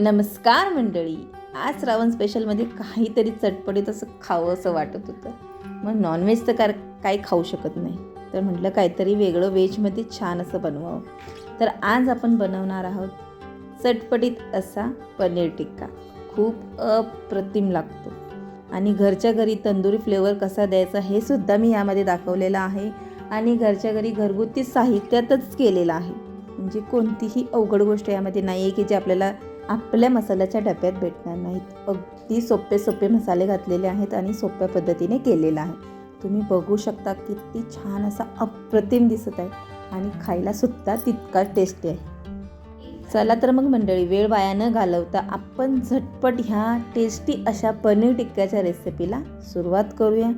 नमस्कार मंडळी. आज श्रावण स्पेशलमध्ये काहीतरी चटपटीत असं खावं असं वाटत होतं. मग नॉनव्हेज तर कार काही खाऊ शकत नाही. तर म्हटलं काहीतरी वेगळं व्हेजमध्ये छान असं बनवावं. तर आज आपण बनवणार आहोत चटपटीत असा पनीर टिक्का. खूप अप्रतिम लागतो. आणि घरच्या घरी तंदुरी फ्लेवर कसा द्यायचा हे सुद्धा मी यामध्ये दाखवलेलं आहे. आणि घरच्या घरी घरगुती साहित्यातच केलेलं आहे. म्हणजे कोणतीही अवघड गोष्ट यामध्ये नाही आहे की जे आपल्याला आपल्या मसाल्याच्या डब्यात भेटणार नाहीत. अगदी सोपे सोपे मसाले घातलेले आहेत आणि सोप्या पद्धतीने केलेलं आहे. तुम्ही बघू शकता किती छान असा अप्रतिम दिसत आहे आणि खायला सुद्धा टेस्टी आहे. चला तर मग मंडळी वेळ वाया न घालवता आपण झटपट ह्या टेस्टी अशा पनीर टिक्क्याच्या रेसिपीला सुरुवात करूया.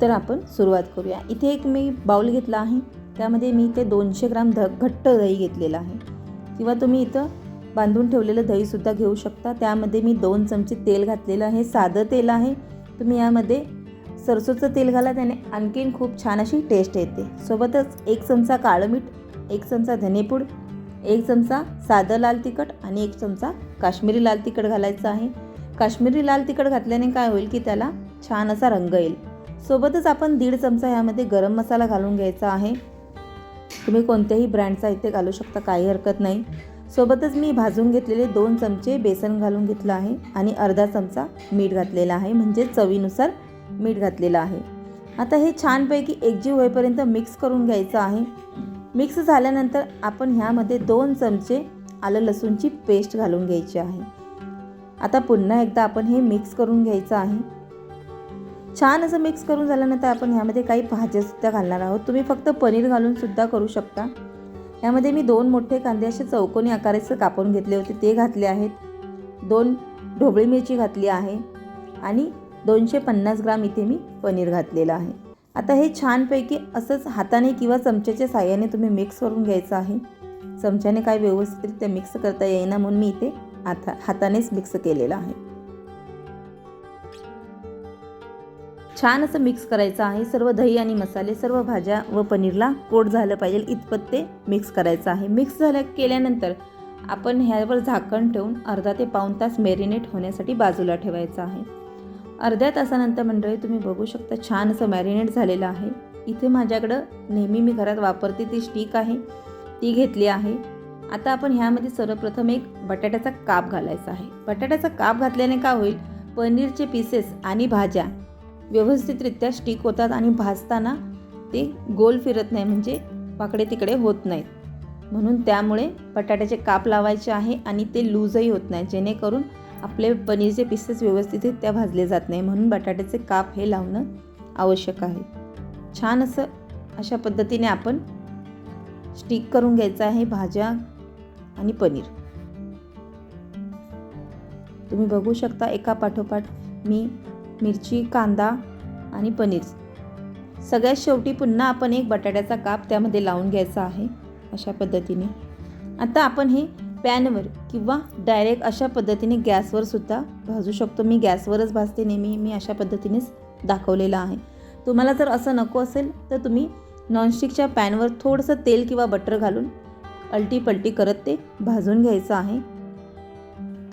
तर आपण सुरुवात करूया. इथे एक मी बाउल घेतला आहे. त्यामध्ये मी ते दोनशे ग्राम ध घट्ट दही घेतलेलं आहे. किंवा तुम्ही इथं बांधून ठेवलेलं दहीसुद्धा घेऊ शकता. त्यामध्ये मी दोन चमचे तेल घातलेलं आहे. साधं तेल आहे. तुम्ही यामध्ये सरसोचं तेल घाला. त्याने आणखीन खूप छान अशी टेस्ट येते. सोबतच एक चमचा काळं मीठ एक चमचा धनेपूड एक चमचा साधं लाल तिखट आणि एक चमचा काश्मीरी लाल तिखट घालायचं आहे. काश्मीरी लाल तिखट घातल्याने काय होईल की त्याला छान असा रंग येईल. सोबतच आपण दीड चमचा यामध्ये गरम मसाला घालून घ्यायचा आहे. तुम्ही कोणत्याही ब्रँडचा इथे घालू शकता काही हरकत नाही. सोबतच मी भाजून घेतलेले दोन चमचे बेसन घालून घेतलं आहे आणि अर्धा चमचा मीठ घातलेला आहे म्हणजे चवीनुसार मीठ घातलेलं आहे. आता हे छानपैकी एकजीव होईपर्यंत मिक्स करून घ्यायचं आहे. मिक्स झाल्यानंतर आपण ह्यामध्ये दोन चमचे आलं लसूणची पेस्ट घालून घ्यायची आहे. आता पुन्हा एकदा आपण हे मिक्स करून घ्यायचं आहे. छान असं मिक्स करून झाल्यानंतर आपण ह्यामध्ये काही भाज्यासुद्धा घालणार आहोत. तुम्ही फक्त पनीर घालूनसुद्धा करू शकता. यामध्ये मी दोन मोठे कांदे असे चौकोनी आकाराचे कापून घेतले होते. ते घातले आहेत. दोन ढोबळी मिरची घातली आहे आणि दोनशे पन्नास ग्राम इथे मी पनीर घातलेलं आहे. आता हे छानपैकी असंच हाताने किंवा चमच्याच्या साह्याने तुम्ही मिक्स करून घ्यायचं आहे. चमच्याने काय व्यवस्थितरित्या मिक्स करता येईना म्हणून मी इथे आता हातानेच मिक्स केलेलं आहे. छान असं मिक्स करायचं आहे. सर्व दही आणि मसाले सर्व भाज्या व पनीरला कोट झालं पाहिजे. इतपत ते मिक्स करायचं आहे. मिक्स झाल्या केल्यानंतर आपण ह्यावर झाकण ठेवून अर्धा ते पाऊण तास मॅरिनेट होण्यासाठी बाजूला ठेवायचं आहे. अर्ध्या तासानंतर मंडळी तुम्ही बघू शकता छान असं मॅरिनेट झालेलं आहे. इथे माझ्याकडं नेहमी मी घरात वापरते ती स्टिक आहे. ती घेतली आहे. आता आपण ह्यामध्ये सर्वप्रथम एक बटाट्याचा काप घालायचा आहे. बटाट्याचा काप घातल्याने काय होईल? पनीरचे पीसेस आणि भाज्या व्यवस्थितरित्या स्टिक होतात आणि भाजताना ते गोल फिरत नाही म्हणजे वाकडे तिकडे होत नाहीत. म्हणून त्यामुळे बटाट्याचे काप लावायचे आहे आणि ते लूजही होत नाही जेणेकरून आपले पनीरचे पीसेस व्यवस्थित त्या भाजले जात नाही म्हणून बटाट्याचे काप हे लावणं आवश्यक आहे. छान असं अशा पद्धतीने आपण स्टिक करून घ्यायचं आहे भाज्या आणि पनीर. तुम्ही बघू शकता एका पाठोपाठ मी मिरची कांदा आणि पनीर. सगळ्यात शेवटी पुन्हा आपण एक बटाट्याचा काप त्यामध्ये लावून घ्यायचा आहे अशा पद्धतीने. आता आपण हे पॅनवर किंवा डायरेक्ट अशा पद्धतीने गॅसवर सुद्धा भाजू शकतो. मी गॅसवरच भाजते नेहमी मी अशा पद्धतीनेच दाखवलेलं आहे. तुम्हाला जर असं नको असेल तर तुम्ही नॉनस्टिकच्या पॅनवर थोडंसं तेल किंवा बटर घालून अलटी पलटी करत ते भाजून घ्यायचं आहे.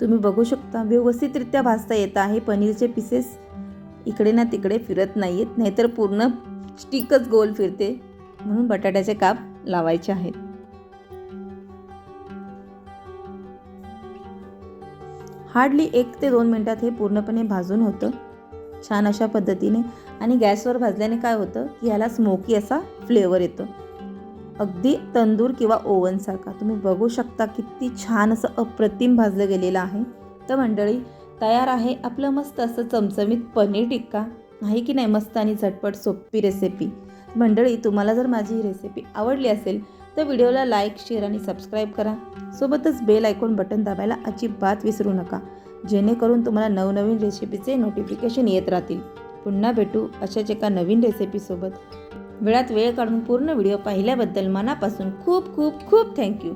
तुम्ही बघू शकता व्यवस्थितरित्या भाजता येत आहे पनीरचे पीसेस इकडे ना तिकडे फिरत नाही आहेत नाहीतर पूर्ण स्टिकच गोल फिरते म्हणून बटाट्याचे काप लावायचे आहेत. हार्डली एक ते दोन मिनटात हे पूर्णपणे भाजून होतं. छान अशा पद्धतीने आणि गॅसवर भाजल्याने काय होतं की ह्याला स्मोकी असा फ्लेवर येतो. अगदी तंदूर किंवा ओव्हनसारखा. तुम्ही बघू शकता किती छान असं अप्रतिम भाजलं गेलेलं आहे. तर मंडळी तयार आहे आपलं मस्त असं चमचमीत पनीर टिक्का. आहे की नाही मस्त आणि झटपट सोपी रेसिपी मंडळी तुम्हाला जर माझी ही रेसिपी आवडली असेल तर व्हिडिओला लाईक शेअर आणि सबस्क्राईब करा. सोबतच बेल ऐकून बटन दाबायला अजिबात विसरू नका. जेणेकरून तुम्हाला नवनवीन रेसिपीचे नोटिफिकेशन येत राहतील. पुन्हा भेटू अशाच एका नवीन रेसिपीसोबत वेळात वेळ काढून पूर्ण व्हिडिओ पाहिल्याबद्दल मनापासून खूप खूप खूप थँक्यू